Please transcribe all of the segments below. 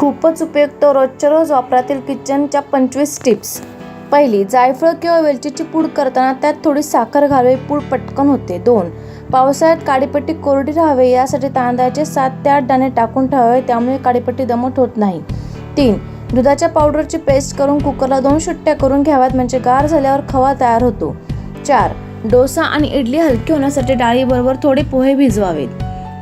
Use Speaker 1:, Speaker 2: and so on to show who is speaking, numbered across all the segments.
Speaker 1: खूपच उपयुक्त रोजच्या रोज वापरातील किचनच्या पंचवीस टिप्स. पहिली जायफळ किंवा वेलचीची पूड करताना त्यात थोडी साखर घालावी पूड पटकन होते. दोन पावसाळ्यात काडीपट्टी कोरडी राहावे यासाठी तांदळाचे सात ते आठ दाणे टाकून ठेवावे त्यामुळे काडीपट्टी दमट होत नाही. तीन दुधाच्या पावडरची पेस्ट करून कुकरला दोन सुट्ट्या करून घ्याव्यात म्हणजे गार झाल्यावर खवा तयार होतो. चार डोसा आणि इडली हलकी होण्यासाठी डाळीबरोबर थोडे पोहे भिजवावेत.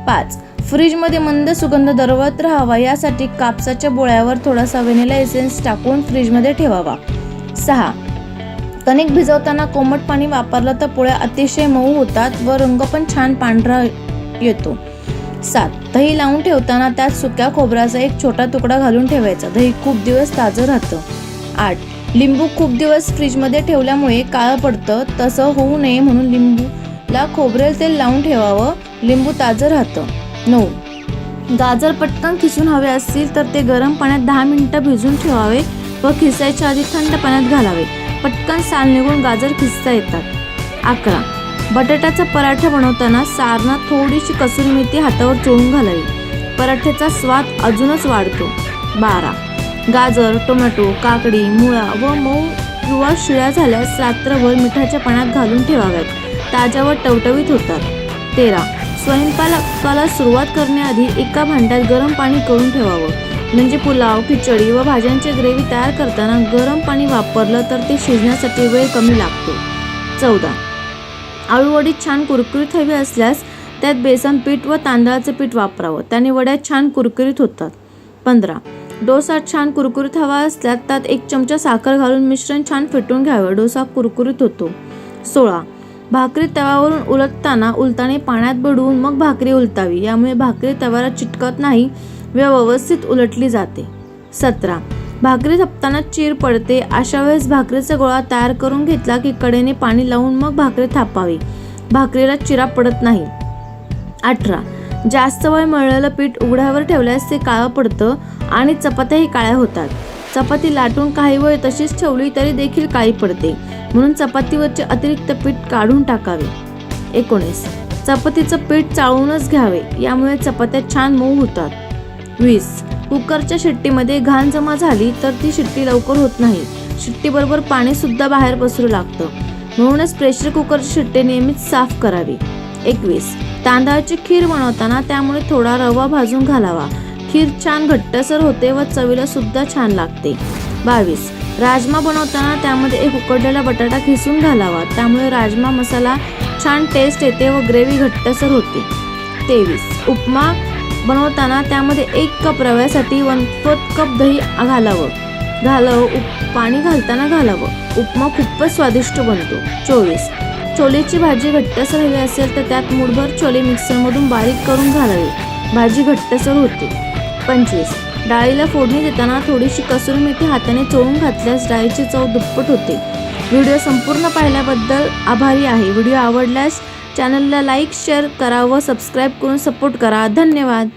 Speaker 1: पाच फ्रीजमध्ये मंद सुगंध दरवत राहावा यासाठी कापसाच्या बोळ्यावर थोडासा व्हॅनिला एसेन्स टाकून फ्रीजमध्ये ठेवावा. सहा. कणिक भिजवताना कोमट पाणी वापरलं तर पोळ्या अतिशय मऊ होतात व रंग पण छान पांढरा येतो. सात. दही लावून ठेवताना त्यात सुक्या खोबऱ्याचा एक छोटा तुकडा घालून ठेवायचा. दही खूप दिवस ताजं राहतं. आठ. लिंबू खूप दिवस फ्रीजमध्ये ठेवल्यामुळे काळं पडतं तसं होऊ नये म्हणून लिंबूला खोबरेल तेल लावून ठेवावं लिंबू ताजं राहतं. नऊ गाजर पटकन खिसून हवे असतील तर ते गरम पाण्यात दहा मिनिटं भिजून ठेवावे व खिसायच्या आधी थंड पाण्यात घालावे. पटकन साल निघून गाजर खिसता येतात. अकरा. बटाट्याचा पराठा बनवताना सारणात थोडीशी कसुरी मेथी हातावर चोळून घालावी. पराठ्याचा स्वाद अजूनच वाढतो. बारा. गाजर टोमॅटो काकडी मुळा व मऊ किंवा शिळ्या झाल्यास रात्रभर मिठाच्या पाण्यात घालून ठेवाव्यात. ताज्या व टवटवीत होतात. तेरा. स्वयंपाकाला सुरुवात करण्याआधी एका भांड्यात गरम पाणी करून ठेवावं. म्हणजे पुलाव खिचडी व भाज्यांची ग्रेव्ही तयार करताना गरम पाणी वापरलं तर ते शिजण्यासाठी वेळ कमी लागतो. चौदा. आळूवडी छान कुरकुरीत हवी असल्यास त्यात बेसन पीठ व तांदळाचे पीठ वापरावं. त्याने वड्या छान कुरकुरीत होतात. पंधरा. डोसा छान कुरकुरीत हवा असल्यास त्यात एक चमचा साखर घालून मिश्रण छान फेटून घ्यावं. डोसा कुरकुरीत होतो. सोळा. भाकरी तव्यावरून उलटताना उलताने पाण्यात बुडवून मग भाकरी उलटावी. यामुळे भाकरी तव्याला चिटकत नाही व व्यवस्थित उलटली जाते. सतरा. भाकरी थापताना चीर पडते. अशा वेळेस भाकरीचा गोळा तयार करून घेतला की कडेने पाणी लावून मग भाकरी थापावी. भाकरीला चिरा पडत नाही. अठरा. जास्त वेळ मळलेलं पीठ उघड्यावर ठेवल्यास ते काळं पडतं आणि चपात्याही काळ्या होतात. चपाती लाटून काही वेळ तशीच ठेवली तरी देखील काळी पडते. म्हणून चपातीवरचे अतिरिक्त पीठ काढून टाकावे. एकोणीस. चपातीचं पीठ चाळूनच घ्यावे यामुळे चपात्या छान मऊ होतात. वीस. कुकरच्या शिट्टीमध्ये घाण जमा झाली तर ती शिट्टी लवकर होत नाही. शिट्टीबरोबर पाणी सुद्धा बाहेर पसरू लागतं. म्हणूनच प्रेशर कुकरची शिट्टी नेहमीच साफ करावी. एकवीस. तांदळाची खीर बनवताना त्यामुळे थोडा रवा भाजून घालावा. खीर छान घट्टसर होते व चवीला सुद्धा छान लागते. बावीस. राजमा बनवताना त्यामध्ये एक उकडलेला बटाटा खिसून घालावा. त्यामुळे राजमा मसाला छान टेस्ट येते व ग्रेव्ही घट्टसर होते. तेवीस. उपमा बनवताना त्यामध्ये एक कप रव्यासाठी वन फोर्थ कप दही घालावं. घालावं उप पाणी घालताना घालावं. उपमा खूपच स्वादिष्ट बनतो. चोवीस. छोलेची भाजी घट्टसर हवी असेल तर त्यात मुठभर छोले मिक्सरमधून बारीक करून घालावे. भाजी घट्टसर होते. पंचवीस. डाळीला फोडणी देताना थोडीशी कसुरी मेथी हाताने चोळून घातल्यास डाळीची चव दुप्पट होते. व्हिडिओ संपूर्ण पाहिल्याबद्दल आभारी आहे. व्हिडिओ आवडल्यास चॅनलला लाईक शेअर करा व सबस्क्राईब करून सपोर्ट करा. धन्यवाद.